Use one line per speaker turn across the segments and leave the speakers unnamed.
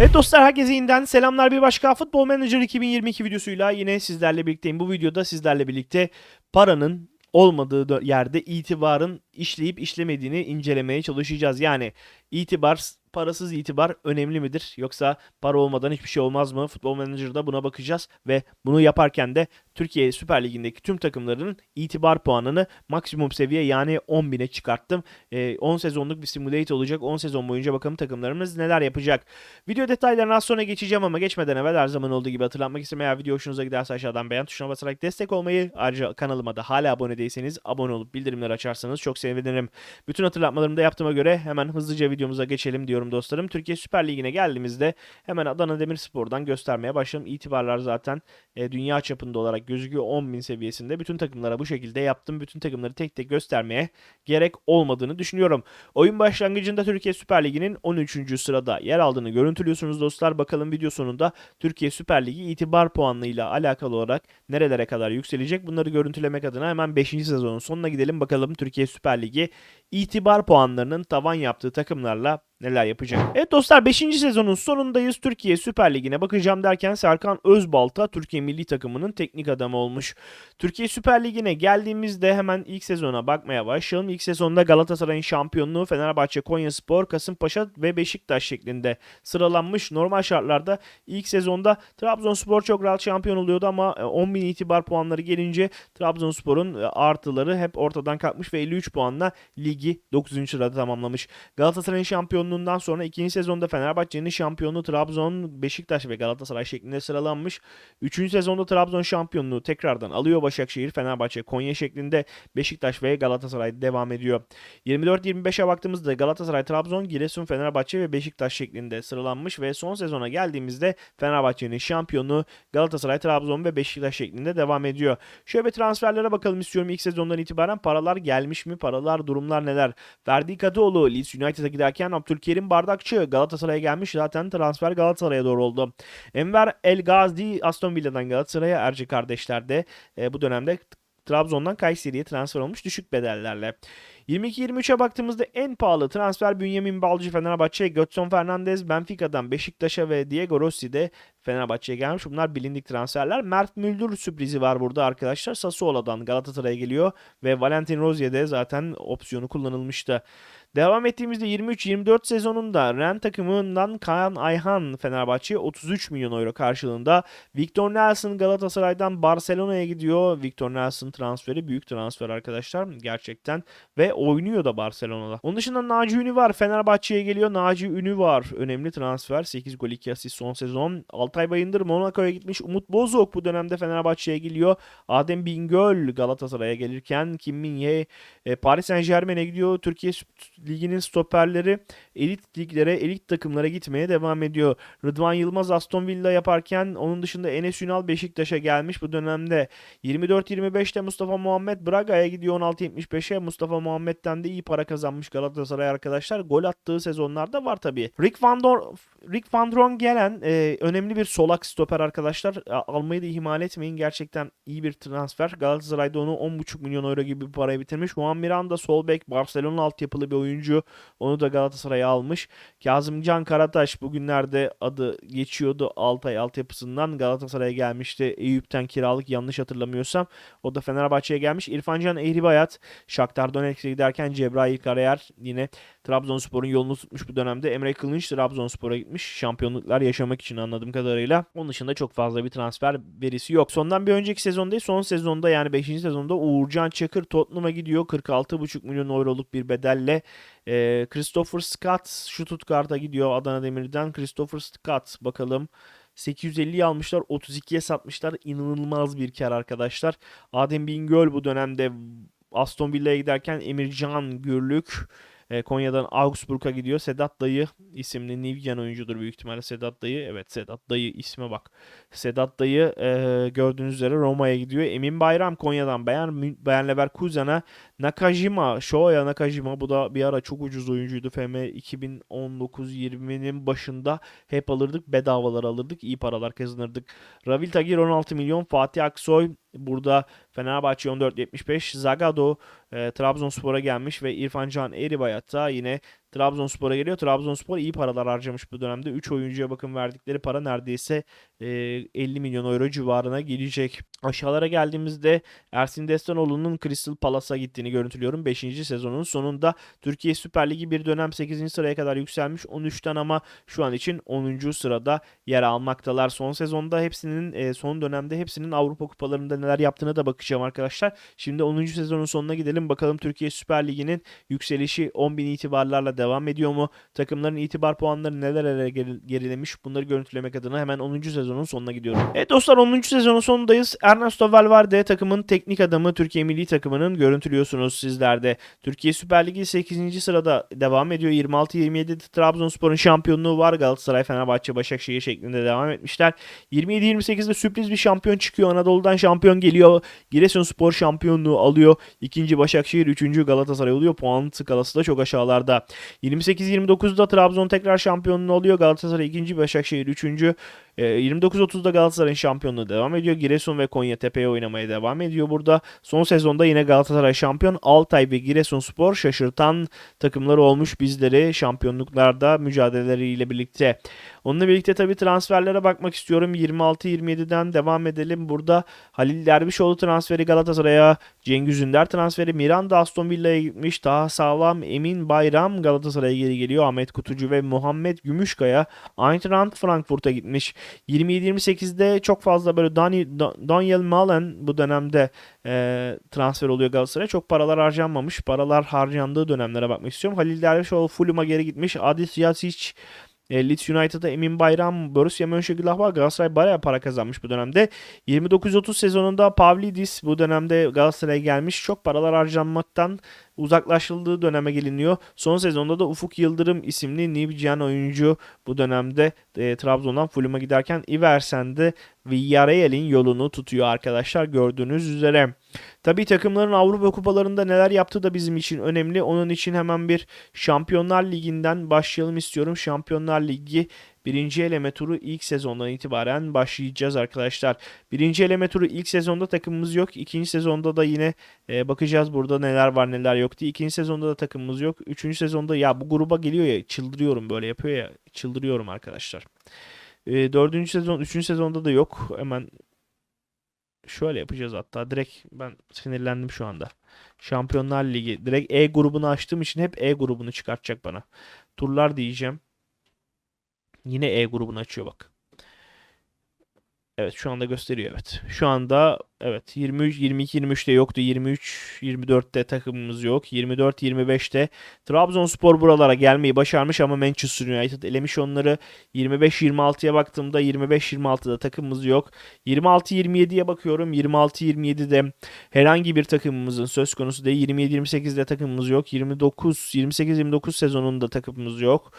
Evet dostlar herkese yeniden selamlar bir başka Futbol Manager 2022 videosuyla yine sizlerle birlikteyim. Bu videoda sizlerle birlikte paranın olmadığı yerde itibarın işleyip işlemediğini incelemeye çalışacağız. Yani itibar, parasız itibar önemli midir? Yoksa para olmadan hiçbir şey olmaz mı? Futbol Manager'da buna bakacağız ve bunu yaparken de Türkiye Süper Ligi'ndeki tüm takımların itibar puanını maksimum seviye yani 10.000'e çıkarttım. Ee, 10 sezonluk bir simulate olacak. 10 sezon boyunca bakalım takımlarımız neler yapacak. Video detaylarına az sonra geçeceğim ama geçmeden evvel her zaman olduğu gibi hatırlatmak istedim. Eğer video hoşunuza giderse aşağıdan beğen tuşuna basarak destek olmayı ayrıca kanalıma da hala abone değilseniz abone olup bildirimleri açarsanız çok sevinirim. Bütün hatırlatmalarımı da yaptığıma göre hemen hızlıca videomuza geçelim diyorum dostlarım. Türkiye Süper Ligi'ne geldiğimizde hemen Adana Demirspor'dan göstermeye başladım. İtibarlar zaten e, dünya çapında olarak gözüküyor 10.000 seviyesinde. Bütün takımlara bu şekilde yaptım. Bütün takımları tek tek göstermeye gerek olmadığını düşünüyorum. Oyun başlangıcında Türkiye Süper Ligi'nin 13. sırada yer aldığını görüntülüyorsunuz dostlar. Bakalım video sonunda Türkiye Süper Ligi itibar puanıyla alakalı olarak nerelere kadar yükselecek? Bunları görüntülemek adına hemen 5. sezonun sonuna gidelim. Bakalım Türkiye Süper Ligi itibar puanlarının tavan yaptığı takımlarla neler yapacak. Evet dostlar 5. sezonun sonundayız. Türkiye Süper Ligi'ne bakacağım derken Serkan Özbalta Türkiye milli takımının teknik adamı olmuş. Türkiye Süper Ligi'ne geldiğimizde hemen ilk sezona bakmaya başlayalım. İlk sezonda Galatasaray'ın şampiyonluğu Fenerbahçe, Konyaspor, Kasımpaşa ve Beşiktaş şeklinde sıralanmış. Normal şartlarda ilk sezonda Trabzonspor çok rahat şampiyon oluyordu ama e, 10.000 itibar puanları gelince Trabzonspor'un e, artıları hep ortadan kalkmış ve 53 puanla ligi 9. sırada tamamlamış. Galatasaray'ın şampiyonluğundan sonra ikinci sezonda Fenerbahçe'nin şampiyonluğu Trabzon, Beşiktaş ve Galatasaray şeklinde sıralanmış. Üçüncü sezonda Trabzon şampiyonluğu tekrardan alıyor Başakşehir, Fenerbahçe, Konya şeklinde Beşiktaş ve Galatasaray devam ediyor. 24-25'e baktığımızda Galatasaray, Trabzon, Giresun, Fenerbahçe ve Beşiktaş şeklinde sıralanmış ve son sezona geldiğimizde Fenerbahçe'nin şampiyonluğu Galatasaray, Trabzon ve Beşiktaş şeklinde devam ediyor. Şöyle bir transferlere bakalım istiyorum. İlk sezondan itibaren paralar gelmiş mi? Paralar, durumlar neler? Ferdi Kadıoğlu Leeds United'a giderken Abdülkerim Bardakçı Galatasaray'a gelmiş. Zaten transfer Galatasaray'a doğru oldu. Enver El Gazdi Aston Villa'dan Galatasaray'a Erci kardeşler de e, bu dönemde Trabzon'dan Kayseri'ye transfer olmuş düşük bedellerle. 22-23'e baktığımızda en pahalı transfer Bünyamin Balcı Fenerbahçe, Götson Fernandez Benfica'dan Beşiktaş'a ve Diego Rossi de Fenerbahçe'ye gelmiş. Bunlar bilindik transferler. Mert Müldür sürprizi var burada arkadaşlar. Sassuolo'dan Galatasaray'a geliyor ve Valentin Rozier'de zaten opsiyonu kullanılmıştı. Devam ettiğimizde 23-24 sezonunda Ren takımından Kaan Ayhan Fenerbahçe'ye 33 milyon euro karşılığında Victor Nelson Galatasaray'dan Barcelona'ya gidiyor. Victor Nelson transferi büyük transfer arkadaşlar gerçekten ve oynuyor da Barcelona'da. Onun dışında Naci Ünü var. Fenerbahçe'ye geliyor. Naci Ünü var. Önemli transfer. 8 gol 2 asist son sezon. Altay Bayındır Monaco'ya gitmiş. Umut Bozok bu dönemde Fenerbahçe'ye geliyor. Adem Bingöl Galatasaray'a gelirken Kim Min-ye e, Paris Saint Germain'e gidiyor. Türkiye Ligi'nin stoperleri elit liglere, elit takımlara gitmeye devam ediyor. Rıdvan Yılmaz Aston Villa yaparken onun dışında Enes Ünal Beşiktaş'a gelmiş bu dönemde. 24-25'te Mustafa Muhammed Braga'ya gidiyor 16-75'e. Mustafa Muhammed'den de iyi para kazanmış Galatasaray arkadaşlar. Gol attığı sezonlarda var tabii. Rick Van, Dor Rick Van Drongelen e, önemli bir solak stoper arkadaşlar. Almayı da ihmal etmeyin. Gerçekten iyi bir transfer. Galatasaray'da onu 10,5 milyon euro gibi bir paraya bitirmiş. Juan Miranda sol bek Barcelona altyapılı bir oyuncu. Onu da Galatasaray'a almış. Kazımcan Karataş bugünlerde adı geçiyordu Altay altyapısından. Galatasaray'a gelmişti. Eyüp'ten kiralık yanlış hatırlamıyorsam. O da Fenerbahçe'ye gelmiş. İrfancan Ehribayat Shakhtar Donetsk'e giderken Cebrail Karayer yine Trabzonspor'un yolunu tutmuş bu dönemde. Emre Kılınç Trabzonspor'a gitmiş. Şampiyonluklar yaşamak için anladığım kadarıyla. Onun dışında çok fazla bir transfer verisi yok. Sondan bir önceki sezon değil, son sezonda yani 5. sezonda Uğurcan Çakır Tottenham'a gidiyor. 46,5 milyon euroluk bir bedelle. Ee, Christopher Scott Stuttgart'a gidiyor Adana Demir'den. Christopher Scott bakalım. 850'yi almışlar 32'ye satmışlar. İnanılmaz bir kar arkadaşlar. Adem Bingöl bu dönemde Aston Villa'ya giderken Emircan Gürlük e, Konya'dan Augsburg'a gidiyor. Sedat Dayı isimli Nivgen oyuncudur büyük ihtimalle Sedat Dayı. Evet Sedat Dayı isme bak. Sedat Dayı e, gördüğünüz üzere Roma'ya gidiyor. Emin Bayram Konya'dan Bayern, Bayern Leverkusen'a Nakajima, Shoya Nakajima bu da bir ara çok ucuz oyuncuydu. FM 2019-20'nin başında hep alırdık. Bedavalar alırdık. iyi paralar kazanırdık. Ravil Tagir 16 milyon. Fatih Aksoy burada Fenerbahçe 14.75. Zagado e, Trabzonspor'a gelmiş ve İrfan Can Eribayat da yine Trabzonspor'a geliyor. Trabzonspor iyi paralar harcamış bu dönemde. 3 oyuncuya bakın verdikleri para neredeyse e, 50 milyon euro civarına gelecek. Aşağılara geldiğimizde Ersin Destanoğlu'nun Crystal Palace'a gittiğini görüntülüyorum. 5. sezonun sonunda Türkiye Süper Ligi bir dönem 8. sıraya kadar yükselmiş. 13'ten ama şu an için 10. sırada yer almaktalar. Son sezonda hepsinin e, son dönemde hepsinin Avrupa kupalarında neler yaptığına da bakacağım arkadaşlar. Şimdi 10. sezonun sonuna gidelim. Bakalım Türkiye Süper Ligi'nin yükselişi 10.000 itibarlarla devam ediyor mu? Takımların itibar puanları neler gerilemiş? Bunları görüntülemek adına hemen 10. sezonun sonuna gidiyorum. Evet dostlar 10. sezonun sonundayız. Ernesto Valverde takımın teknik adamı Türkiye milli takımının görüntülüyorsunuz sizlerde. Türkiye Süper Ligi 8. sırada devam ediyor. 26-27'de Trabzonspor'un şampiyonluğu var. Galatasaray, Fenerbahçe, Başakşehir şeklinde devam etmişler. 27-28'de sürpriz bir şampiyon çıkıyor. Anadolu'dan şampiyon geliyor. Giresunspor şampiyonluğu alıyor. İkinci Başakşehir, üçüncü Galatasaray oluyor. Puan skalası da çok aşağılarda. 28-29'da Trabzon tekrar şampiyonluğu oluyor. Galatasaray ikinci, Başakşehir üçüncü. 29-30'da Galatasaray'ın şampiyonluğu devam ediyor. Giresun ve Konya Tepe'ye oynamaya devam ediyor burada. Son sezonda yine Galatasaray şampiyon. Altay ve Giresunspor şaşırtan takımları olmuş bizleri şampiyonluklarda mücadeleleriyle birlikte. Onunla birlikte tabii transferlere bakmak istiyorum. 26-27'den devam edelim. Burada Halil Dervişoğlu transferi Galatasaray'a, Cengiz Ünder transferi Miranda Aston Villa'ya gitmiş. Daha sağlam Emin Bayram Galatasaray'a geri geliyor. Ahmet Kutucu ve Muhammed Gümüşkaya Eintracht Frankfurt'a gitmiş. 27-28'de çok fazla böyle Daniel Malen bu dönemde e, transfer oluyor Galatasaray'a. Çok paralar harcanmamış. Paralar harcandığı dönemlere bakmak istiyorum. Halil Dervişoğlu Fulham'a geri gitmiş. Adis Yasic e, Leeds United'a Emin Bayram, Borussia Mönchengladbach Galatasaray bayağı para kazanmış bu dönemde. 29-30 sezonunda Pavlidis bu dönemde Galatasaray'a gelmiş. Çok paralar harcanmaktan uzaklaşıldığı döneme geliniyor. Son sezonda da Ufuk Yıldırım isimli Nibcan oyuncu bu dönemde e, Trabzon'dan Fulham'a giderken Iversen de Villarreal'in yolunu tutuyor arkadaşlar gördüğünüz üzere. Tabi takımların Avrupa kupalarında neler yaptığı da bizim için önemli. Onun için hemen bir Şampiyonlar Ligi'nden başlayalım istiyorum. Şampiyonlar Ligi birinci eleme turu ilk sezondan itibaren başlayacağız arkadaşlar. Birinci eleme turu ilk sezonda takımımız yok. İkinci sezonda da yine e, bakacağız burada neler var neler yok diye. İkinci sezonda da takımımız yok. Üçüncü sezonda ya bu gruba geliyor ya çıldırıyorum böyle yapıyor ya çıldırıyorum arkadaşlar. E, dördüncü sezon, üçüncü sezonda da yok. Hemen şöyle yapacağız hatta. Direkt ben sinirlendim şu anda. Şampiyonlar Ligi. Direkt E grubunu açtığım için hep E grubunu çıkartacak bana. Turlar diyeceğim. Yine E grubunu açıyor bak. Evet şu anda gösteriyor evet. Şu anda evet 23 22 23'te yoktu. 23 24'te takımımız yok. 24 25'te Trabzonspor buralara gelmeyi başarmış ama Manchester United elemiş onları. 25 26'ya baktığımda 25 26'da takımımız yok. 26 27'ye bakıyorum. 26 27'de herhangi bir takımımızın söz konusu değil. 27 28'de takımımız yok. 29 28 29 sezonunda takımımız yok.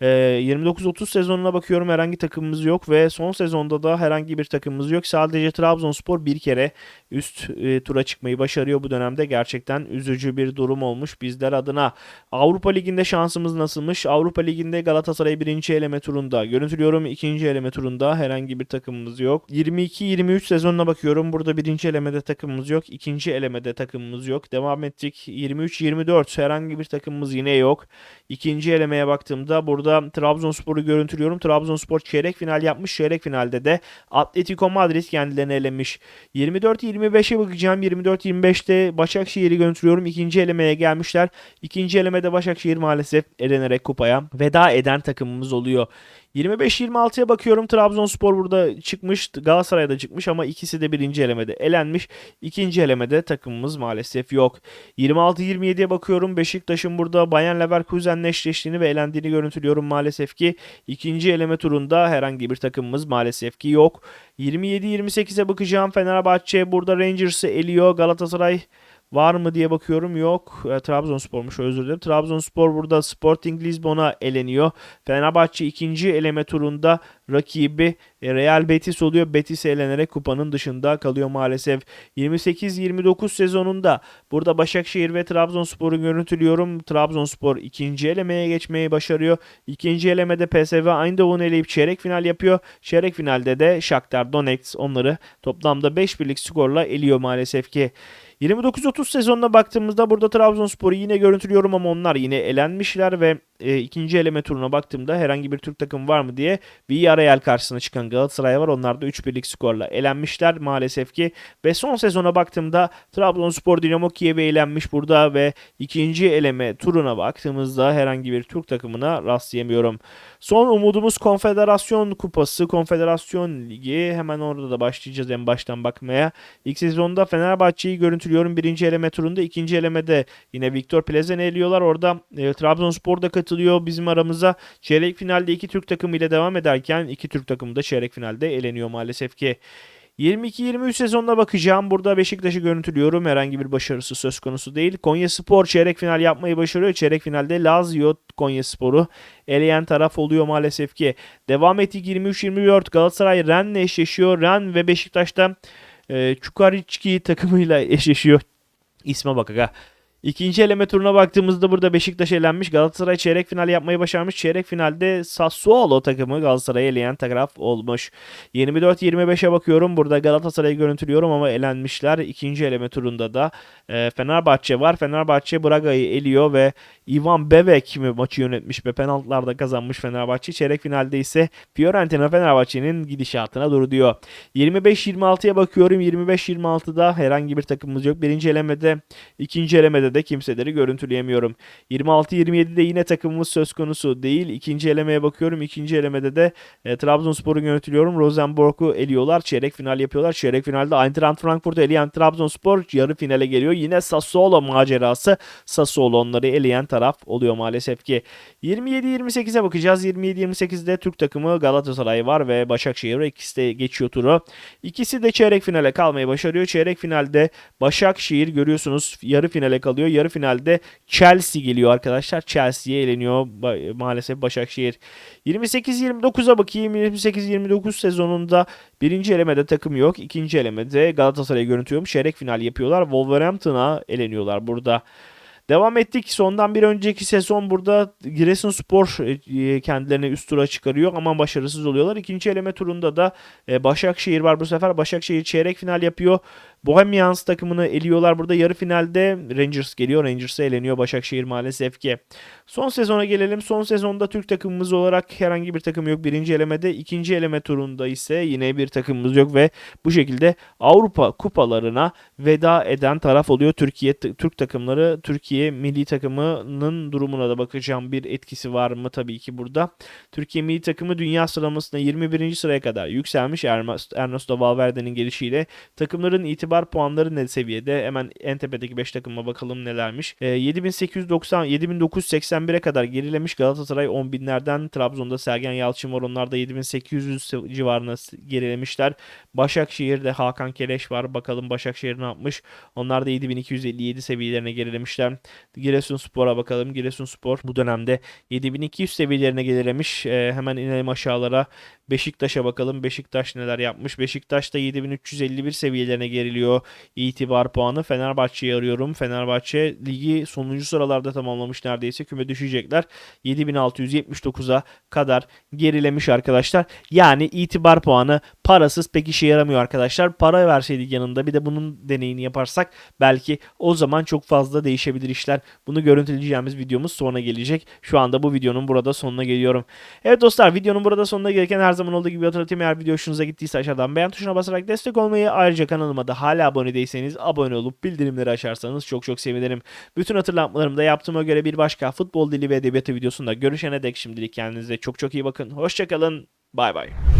29-30 ee, sezonuna bakıyorum herhangi takımımız yok ve son sezonda da herhangi bir takımımız yok. Sadece Trabzonspor bir kere üst e, tura çıkmayı başarıyor bu dönemde. Gerçekten üzücü bir durum olmuş bizler adına. Avrupa Ligi'nde şansımız nasılmış? Avrupa Ligi'nde Galatasaray birinci eleme turunda. Görüntülüyorum ikinci eleme turunda herhangi bir takımımız yok. 22-23 sezonuna bakıyorum. Burada birinci elemede takımımız yok. ikinci elemede takımımız yok. Devam ettik. 23-24 herhangi bir takımımız yine yok. İkinci elemeye baktığımda burada Burada Trabzonspor'u görüntülüyorum. Trabzonspor çeyrek final yapmış. Çeyrek finalde de Atletico Madrid kendilerini elemiş. 24-25'e bakacağım. 24-25'te Başakşehir'i görüntülüyorum. İkinci elemeye gelmişler. İkinci elemede Başakşehir maalesef elenerek kupaya veda eden takımımız oluyor. 25-26'ya bakıyorum. Trabzonspor burada çıkmış. Galatasaray'da çıkmış ama ikisi de birinci elemede elenmiş. İkinci elemede takımımız maalesef yok. 26-27'ye bakıyorum. Beşiktaş'ın burada Bayern Leverkusen'le eşleştiğini ve elendiğini görüntülüyorum maalesef ki. ikinci eleme turunda herhangi bir takımımız maalesef ki yok. 27-28'e bakacağım. Fenerbahçe burada Rangers'ı eliyor. Galatasaray Var mı diye bakıyorum. Yok. E, Trabzonspor'muş özür dilerim. Trabzonspor burada Sporting Lisbon'a eleniyor. Fenerbahçe ikinci eleme turunda rakibi e, Real Betis oluyor. Betis elenerek kupanın dışında kalıyor maalesef. 28-29 sezonunda burada Başakşehir ve Trabzonspor'u görüntülüyorum. Trabzonspor ikinci elemeye geçmeyi başarıyor. İkinci elemede PSV Eindhoven eleyip çeyrek final yapıyor. Çeyrek finalde de Shakhtar Donetsk onları toplamda 5 birlik skorla eliyor maalesef ki. 29-30 sezonuna baktığımızda burada Trabzonspor'u yine görüntülüyorum ama onlar yine elenmişler ve e, ikinci eleme turuna baktığımda herhangi bir Türk takım var mı diye Villarreal karşısına çıkan Galatasaray var. Onlar da 3-1'lik skorla elenmişler maalesef ki. Ve son sezona baktığımda Trabzonspor Dinamo Kiev'e elenmiş burada ve ikinci eleme turuna baktığımızda herhangi bir Türk takımına rastlayamıyorum. Son umudumuz Konfederasyon Kupası, Konfederasyon Ligi. Hemen orada da başlayacağız en baştan bakmaya. İlk sezonda Fenerbahçe'yi görüntülüyorum. Birinci eleme turunda. ikinci elemede yine Viktor Plzen'i eliyorlar. Orada e, Trabzonspor da katılıyor bizim aramıza. Çeyrek finalde iki Türk takımı ile devam ederken iki Türk takımı da çeyrek finalde eleniyor maalesef ki. 22-23 sezonuna bakacağım. Burada Beşiktaş'ı görüntülüyorum. Herhangi bir başarısı söz konusu değil. Konya Spor çeyrek final yapmayı başarıyor. Çeyrek finalde Lazio Konya Spor'u eleyen taraf oluyor maalesef ki. Devam ettik 23-24 Galatasaray Rennes'le eşleşiyor. Ren ve Beşiktaş'ta e, Çukariçki takımıyla eşleşiyor. İsme bak. İkinci eleme turuna baktığımızda burada Beşiktaş elenmiş. Galatasaray çeyrek final yapmayı başarmış. Çeyrek finalde Sassuolo takımı Galatasaray'ı eleyen taraf olmuş. 24-25'e bakıyorum. Burada Galatasaray'ı görüntülüyorum ama elenmişler. İkinci eleme turunda da e, Fenerbahçe var. Fenerbahçe Braga'yı eliyor ve Ivan Bebek mi maçı yönetmiş ve penaltılarda kazanmış Fenerbahçe. Çeyrek finalde ise Fiorentina Fenerbahçe'nin gidişatına dur diyor. 25-26'ya bakıyorum. 25-26'da herhangi bir takımımız yok. Birinci elemede, ikinci elemede de kimseleri görüntüleyemiyorum. 26-27'de yine takımımız söz konusu değil. İkinci elemeye bakıyorum. İkinci elemede de e, Trabzonspor'u görüntülüyorum. Rosenborg'u eliyorlar. Çeyrek final yapıyorlar. Çeyrek finalde Eintracht Frankfurt'u eleyen Trabzonspor yarı finale geliyor. Yine Sassuolo macerası. Sassuolo onları eleyen taraf oluyor maalesef ki. 27-28'e bakacağız. 27-28'de Türk takımı Galatasaray var ve Başakşehir ikisi de geçiyor turu. İkisi de çeyrek finale kalmayı başarıyor. Çeyrek finalde Başakşehir görüyorsunuz yarı finale kalıyor. Yarı finalde Chelsea geliyor arkadaşlar. Chelsea'ye eleniyor maalesef Başakşehir. 28-29'a bakayım. 28-29 sezonunda birinci elemede takım yok. İkinci elemede Galatasaray'ı görüntüyorum. Çeyrek final yapıyorlar. Wolverhampton'a eleniyorlar burada. Devam ettik. Sondan bir önceki sezon burada Giresunspor e, kendilerine üst tura çıkarıyor ama başarısız oluyorlar. İkinci eleme turunda da e, Başakşehir var bu sefer. Başakşehir çeyrek final yapıyor. Bohemians takımını eliyorlar. Burada yarı finalde Rangers geliyor. Rangers'a eleniyor Başakşehir maalesef ki. Son sezona gelelim. Son sezonda Türk takımımız olarak herhangi bir takım yok. Birinci elemede. ikinci eleme turunda ise yine bir takımımız yok ve bu şekilde Avrupa kupalarına veda eden taraf oluyor. Türkiye Türk takımları Türkiye milli takımının durumuna da bakacağım. Bir etkisi var mı tabii ki burada. Türkiye milli takımı dünya sıralamasında 21. sıraya kadar yükselmiş Ernesto Valverde'nin gelişiyle. Takımların itibar puanları ne seviyede? Hemen en tepedeki 5 takıma bakalım nelermiş. E, 7890 7981'e kadar gerilemiş Galatasaray 10 binlerden. Trabzon'da Sergen Yalçın var. Onlar da 7800 civarına gerilemişler. Başakşehir'de Hakan Keleş var. Bakalım Başakşehir ne yapmış? Onlar da 7257 seviyelerine gerilemişler. Giresunspor'a bakalım. Giresunspor bu dönemde 7200 seviyelerine gerilemiş. E, hemen inelim aşağılara. Beşiktaş'a bakalım. Beşiktaş neler yapmış? Beşiktaş da 7351 seviyelerine geriliyor. İtibar puanı. Fenerbahçe'yi arıyorum. Fenerbahçe ligi sonuncu sıralarda tamamlamış neredeyse. Küme düşecekler. 7679'a kadar gerilemiş arkadaşlar. Yani itibar puanı parasız pek işe yaramıyor arkadaşlar. Para verseydik yanında bir de bunun deneyini yaparsak belki o zaman çok fazla değişebilir işler. Bunu görüntüleyeceğimiz videomuz sonra gelecek. Şu anda bu videonun burada sonuna geliyorum. Evet dostlar videonun burada sonuna gelirken her zaman olduğu gibi hatırlatayım eğer video hoşunuza gittiyse aşağıdan beğen tuşuna basarak destek olmayı ayrıca kanalıma da hala abone değilseniz abone olup bildirimleri açarsanız çok çok sevinirim. Bütün hatırlatmalarımı da yaptığıma göre bir başka futbol dili ve edebiyatı videosunda görüşene dek şimdilik kendinize çok çok iyi bakın. Hoşçakalın. Bay bay.